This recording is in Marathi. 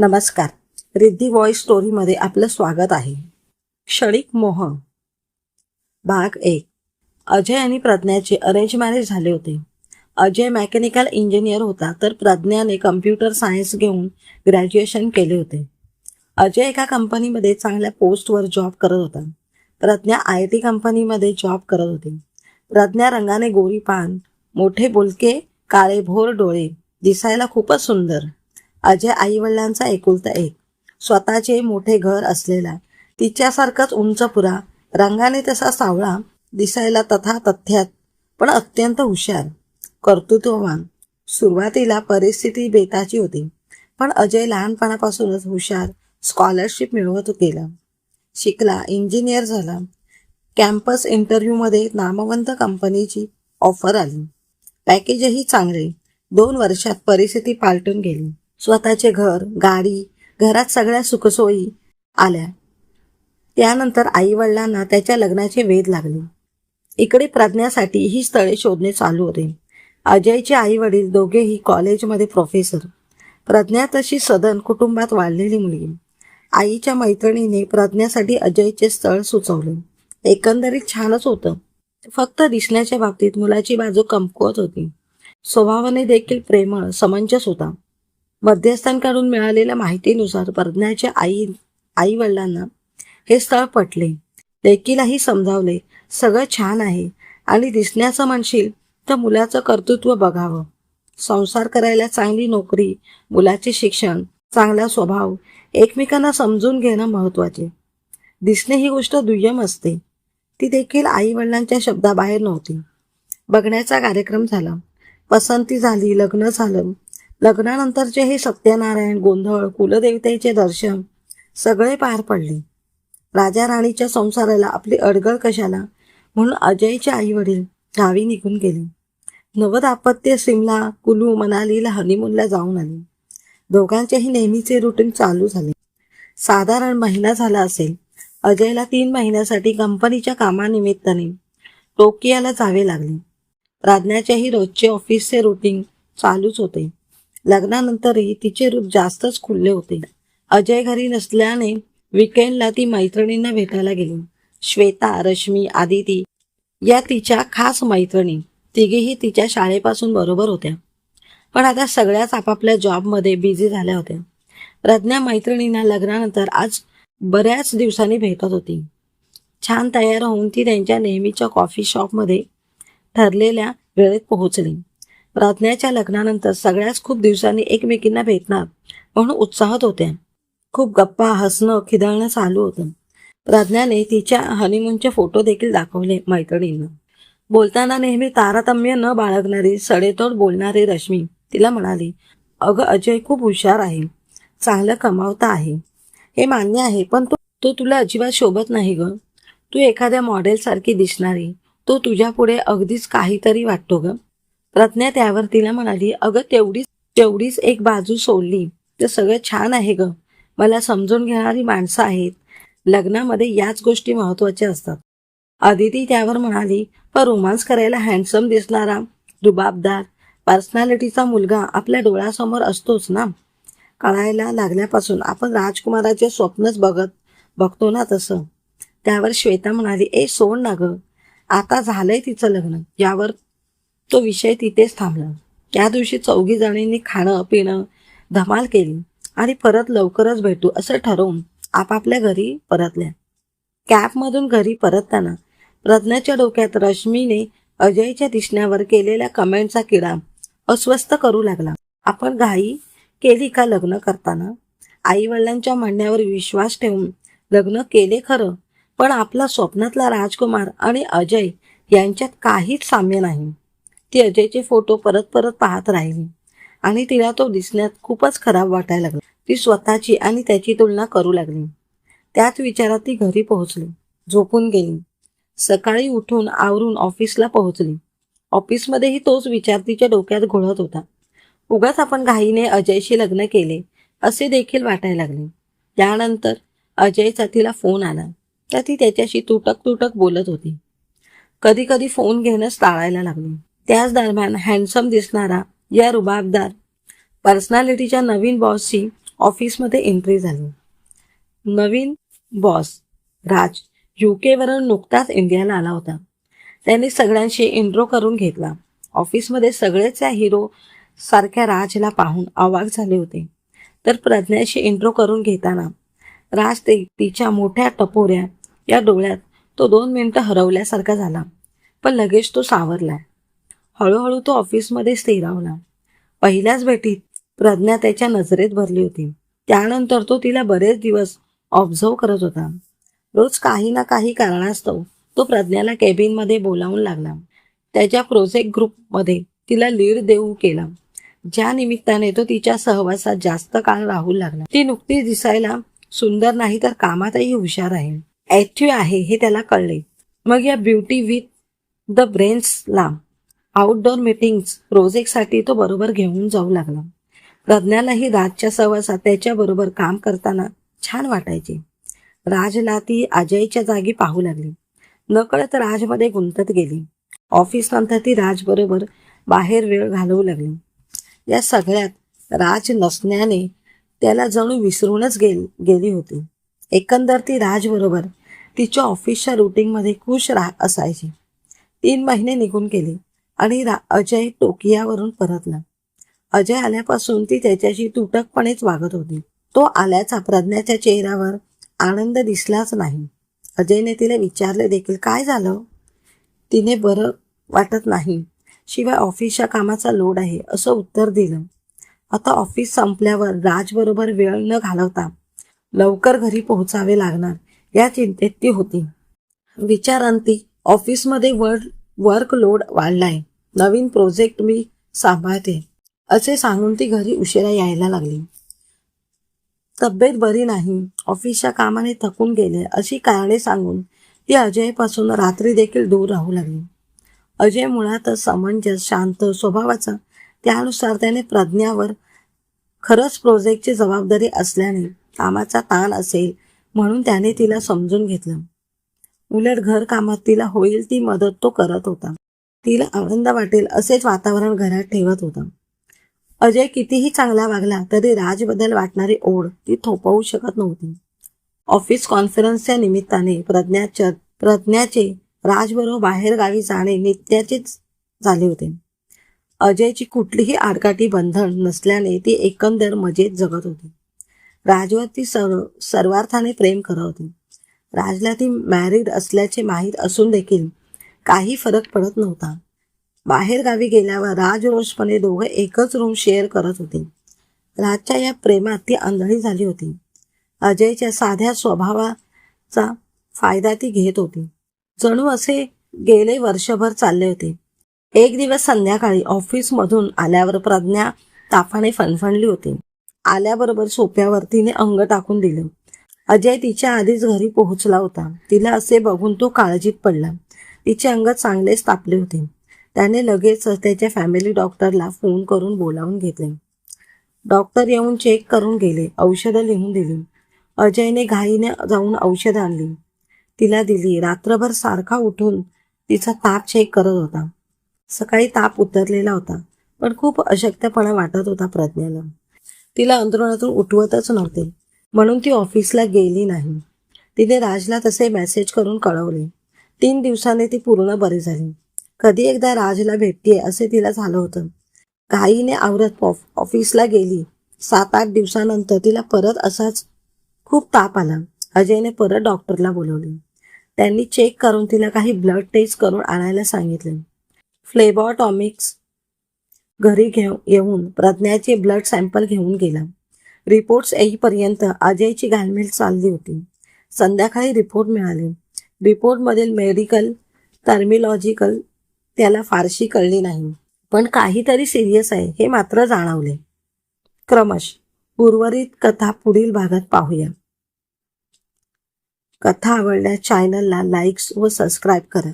नमस्कार. रिद्धी वॉइस स्टोरीमध्ये आपलं स्वागत आहे. क्षणिक मोह. भाग एक. अजय आणि प्रज्ञाचे अरेंज मॅरेज झाले होते. अजय मेकॅनिकल इंजिनियर होता तर प्रज्ञाने कम्प्युटर सायन्स घेऊन ग्रॅज्युएशन केले होते. अजय एका कंपनीमध्ये चांगल्या पोस्टवर जॉब करत होता. प्रज्ञा आय टी कंपनीमध्ये जॉब करत होती. प्रज्ञा रंगाने गोरी पान मोठे बोलके काळे भोर डोळे दिसायला खूपच सुंदर. अजय आईवडिलांचा एकुलता एक. स्वतःचे मोठे घर असलेला. तिच्यासारखाच उंच पुरा. रंगाने तसा सावळा. दिसायला तथा तथ्यात पण अत्यंत हुशार. कर्तृत्ववान. सुरुवातीला परिस्थिती बेताची होती पण अजय लहानपणापासूनच हुशार. स्कॉलरशिप मिळवत गेला. शिकला इंजिनियर झाला. कॅम्पस इंटरव्ह्यूमध्ये नामवंत कंपनीची ऑफर आली. पॅकेजही चांगले. दोन वर्षात परिस्थिती पालटून गेली. स्वतःचे घर गाडी घरात सगळ्या सुखसोयी आल्या. त्यानंतर आई वडिलांना त्याच्या लग्नाचे वेध लागले. इकडे प्रज्ञासाठी ही स्थळे शोधणे चालू होते. अजयचे आई वडील दोघेही कॉलेजमध्ये प्रोफेसर प्रज्ञा तशी सदन कुटुंबात वाढलेली मुलगी. आईच्या मैत्रिणीने प्रज्ञासाठी अजयचे स्थळ सुचवले. एकंदरीत छानच होतं. फक्त दिसण्याच्या बाबतीत मुलाची बाजू कमकुवत होती. स्वभावाने देखील प्रेमळ समंजस होता. मध्यस्थांकडून मिळालेल्या माहितीनुसार प्रज्ञाच्या आई आई वडिलांना हे स्थळ पटले. लेकीलाही समजावले सगळं छान आहे आणि दिसण्याचं म्हणशील तर मुलाचं कर्तृत्व बघावं. संसार करायला चांगली नोकरी मुलाचे शिक्षण चांगला स्वभाव एकमेकांना समजून घेणं महत्त्वाचे दिसणे ही गोष्ट दुय्यम असते. ती देखील आई वडिलांच्या शब्दाबाहेर नव्हती. बघण्याचा कार्यक्रम झाला. पसंती झाली लग्न झालं लग्नानंतरचे हे सत्यनारायण गोंधळ कुलदेवतेचे दर्शन सगळे पार पडले. राजा राणीच्या संसाराला आपली अडगळ कशाला? म्हणून अजयचे आई वडील गावी निघून गेले. नवदापत्य सिमला कुलू मनालीला हनीमूनला जाऊन आले. दोघांचेही नेहमीचे रुटीन चालू झाले. साधारण महिना झाला असेल. अजयला तीन महिन्यासाठी कंपनीच्या कामानिमित्ताने टोकियाला जावे लागले. राज्ञाच्याही रोजचे ऑफिसचे रुटीन चालूच होते. लग्नानंतरही तिचे रूप जास्तच खुलले होते. अजय घरी नसल्याने विकेंडला ती मैत्रिणींना भेटायला गेली. श्वेता रश्मी आदिती या तिच्या खास मैत्रिणी. तिघीही तिच्या शाळेपासून बरोबर होत्या. पण आता सगळ्याच आपापल्या जॉबमध्ये बिझी झाल्या होत्या. प्रज्ञा मैत्रिणींना लग्नानंतर आज बऱ्याच दिवसांनी भेटत होती. छान तयार होऊन ती त्यांच्या नेहमीच्या कॉफी शॉपमध्ये ठरलेल्या वेळेत पोहोचली. प्रज्ञाच्या लग्नानंतर सगळ्याच खूप दिवसांनी एकमेकींना भेटणार म्हणून उत्साहात होत्या खूप गप्पा हसणं खिदळणं चालू होतं. प्राज्ञाने तिच्या हनीमूनचे फोटो देखील दाखवले मैत्रिणींना. बोलताना नेहमी तारतम्य न बाळगणारी सडेतोड बोलणारी रश्मी तिला म्हणाली अगं अजय खूप हुशार आहे. चांगलं कमावता आहे. हे मान्य आहे पण तो तो तुला अजिबात शोभत नाही ग. तू एखाद्या मॉडेलसारखी दिसणारी. तो तुझ्या पुढे अगदीच काहीतरी वाटतो ग. प्रज्ञा त्यावर तिला म्हणाली अगं तेवढीच तेवढीच एक बाजू सोडली. ते सगळं छान आहे ग. मला समजून घेणारी माणसं आहेत. लग्नामध्ये याच गोष्टी महत्त्वाच्या असतात. आदिती त्यावर म्हणाली पण रोमांस करायला हँडसम दिसणारा रुबाबदार पर्सनॅलिटीचा मुलगा आपल्या डोळ्यासमोर असतोच ना? कळायला लागल्यापासून आपण राजकुमाराचे स्वप्नच बघत बघतो ना तसं. त्यावर श्वेता म्हणाली ए सोड ना ग. आता झालंय तिचं लग्न. यावर तो विषय तिथेच थांबला. त्या दिवशी चौघी जणींनी खाणं पिणं धमाल केली आणि परत लवकरच भेटू असं ठरवून आपापल्या घरी परतल्या. कॅबमधून घरी परतताना प्रज्ञाच्या डोक्यात रश्मीने अजयच्या दिसण्यावर केलेल्या कमेंटचा किडा अस्वस्थ करू लागला. आपण घाई केली का लग्न करताना आई वडिलांच्या म्हणण्यावर विश्वास ठेवून लग्न केले खरं पण आपला स्वप्नातला राजकुमार आणि अजय यांच्यात काहीच साम्य नाही. ती अजयचे फोटो परत परत पाहत राहिली. आणि तिला तो दिसण्यात खूपच खराब वाटायला लागला. ती स्वतःची आणि त्याची तुलना करू लागली. त्याच विचारात ती घरी पोहोचली. झोपून गेली. सकाळी उठून आवरून ऑफिसला पोहोचली. ऑफिसमध्येही तोच विचार तिच्या डोक्यात घोळत होता. उगाच आपण घाईने अजयशी लग्न केले असे देखील वाटायला लागले. त्यानंतर अजयचा तिला फोन आला. तर ती त्याच्याशी तुटक तुटक बोलत होती. कधी कधी फोन घेणंच टाळायला लागली. त्याच दरम्यान हँडसम दिसणारा या रुबाबदार पर्सनॅलिटीच्या नवीन बॉसची ऑफिसमध्ये एंट्री झाली. नवीन बॉस राज युकेवरून नुकताच इंडियाला आला होता. त्याने सगळ्यांशी इंट्रो करून घेतला. ऑफिसमध्ये सगळेच या हिरो सारख्या राजला पाहून अवाक झाले होते. तर प्रज्ञाशी इंट्रो करून घेताना राज ते तिच्या मोठ्या टपोऱ्या या डोळ्यात तो दोन मिनिटं हरवल्यासारखा झाला. पण लगेच तो सावरला. हळूहळू तो ऑफिसमध्ये स्थिरावला पहिल्याच भेटीत प्रज्ञा त्याच्या नजरेत भरली होती. त्यानंतर तो तिला बरेच दिवस ऑब्झर्व करत होता. रोज काही ना काही कारणास्तव तो प्रज्ञाला केबिनमध्ये बोलावून लागला. त्याच्या प्रोजेक्ट ग्रुपमध्ये तिला लीड देऊ केला. ज्या निमित्ताने तो तिच्या सहवासात जास्त काळ राहू लागला. ती नुकतीच दिसायला सुंदर नाही तर कामातही हुशार आहे. ऍक्टिव्ह आहे हे त्याला कळले. मग या ब्युटी विथ द ब्रेन्सला आउटडोअर मीटिंग्स प्रोजेक्टसाठी तो बरोबर घेऊन जाऊ लागला. प्रज्ञालाही राजच्या सहवासात त्याच्याबरोबर काम करताना छान वाटायचे. राजला ती अजयच्या जागी पाहू लागली. नकळत राजमध्ये गुंतत गेली. ऑफिस नंतर ती राजबरोबर बाहेर वेळ घालवू लागली. या सगळ्यात राज नसण्याने त्याला जणू विसरूनच गेल गेली होती. एकंदर ती राजबरोबर तिच्या ऑफिसच्या रुटीनमध्ये खुश राह असायची. तीन महिने निघून गेले. आणि रा अजय टोकियावरून परतला. अजय आल्यापासून ती त्याच्याशी तुटकपणेच वागत होती. तो आल्याचा प्रज्ञाच्या चेहऱ्यावर आनंद दिसलाच नाही. अजयने तिला विचारले देखील काय झालं? तिने बरं वाटत नाही. शिवाय ऑफिसच्या कामाचा लोड आहे असं उत्तर दिलं. आता ऑफिस संपल्यावर राजबरोबर वेळ न घालवता लवकर घरी पोहोचावे लागणार या चिंतेत ती होती. विचारांती ऑफिसमध्ये वर्क वर्क लोड वाढलाय. नवीन प्रोजेक्ट मी सांभाळते असे सांगून ती घरी उशिरा यायला लागली. तब्येत बरी नाही ऑफिसच्या कामाने थकून गेले अशी कारणे सांगून ती अजयपासून रात्री देखील दूर राहू लागली. अजय मुळातच समंजस शांत स्वभावाचा त्यानुसार त्याने प्रज्ञावर खरंच प्रोजेक्टची जबाबदारी असल्याने कामाचा ताण असेल म्हणून त्याने तिला समजून घेतलं. उलट घर कामात तिला होईल ती मदत तो करत होता. तिला आनंद वाटेल असेच वातावरण घरात ठेवत होता. अजय कितीही चांगला वागला तरी राजबद्दल वाटणारी ओढ ती थोपवू शकत नव्हती. ऑफिस कॉन्फरन्सच्या निमित्ताने प्रज्ञाच्या प्रज्ञाचे राजबरोबर बाहेर गावी जाणे नित्याचेच झाले होते. अजयची कुठलीही आडकाठी बंधन नसल्याने ती एकंदर मजेत जगत होती. राजवर ती सर्व सर्वार्थाने प्रेम करत होती. राजला ती मॅरिड असल्याचे माहीत असून देखील काही फरक पडत नव्हता. बाहेर गावी गेल्यावर राजरोषपणे दोघं एकच रूम शेअर करत होते. राजच्या या प्रेमात ती आंधळी झाली होती. अजयच्या साध्या स्वभावाचा फायदा ती घेत होती. जणू असे गेले वर्षभर चालले होते. एक दिवस संध्याकाळी ऑफिसमधून आल्यावर प्रज्ञा ताफाने फणफणली होती. आल्याबरोबर सोप्यावर तिने अंग टाकून दिलं. अजय तिच्या आधीच घरी पोहोचला होता. तिला असे बघून तो काळजीत पडला. तिचे अंग चांगलेच तापले होते. त्याने लगेच त्याच्या फॅमिली डॉक्टरला फोन करून बोलावून घेतले. डॉक्टर येऊन चेक करून गेले. औषधं लिहून दिली. अजयने घाईने जाऊन औषधं आणली. तिला दिली. रात्रभर सारखा उठून तिचा ताप चेक करत होता. सकाळी ताप उतरलेला होता पण खूप अशक्तपणा वाटत होता प्रज्ञाला. तिला अंतरुणातून उठवतच नव्हते. म्हणून ती ऑफिसला गेली नाही. तिने राजला तसे मेसेज करून कळवले. तीन दिवसांनी ती पूर्ण बरी झाली. कधी एकदा राजला भेटतीये असे तिला झालं होतं. घाईने आवरत ऑफिसला गेली. सात आठ दिवसानंतर तिला परत असाच खूप ताप आला. अजयने परत डॉक्टरला बोलवले. त्यांनी चेक करून तिला काही ब्लड टेस्ट करून आणायला सांगितले. फ्लेबॉटॉमिक्स घरी घेऊ येऊन प्रज्ञाचे ब्लड सॅम्पल घेऊन गेला. रिपोर्ट्स येईपर्यंत अजयची घालमेल चालली होती. संध्याकाळी रिपोर्ट मिळाले. रिपोर्टमधील मेडिकल टर्मिलॉजिकल त्याला फारशी कळली नाही. पण काहीतरी सिरियस आहे हे मात्र जाणवले. क्रमश उर्वरित कथा पुढील भागात पाहूया. कथा आवडल्यास चॅनलला लाईक्स व सबस्क्राईब करा.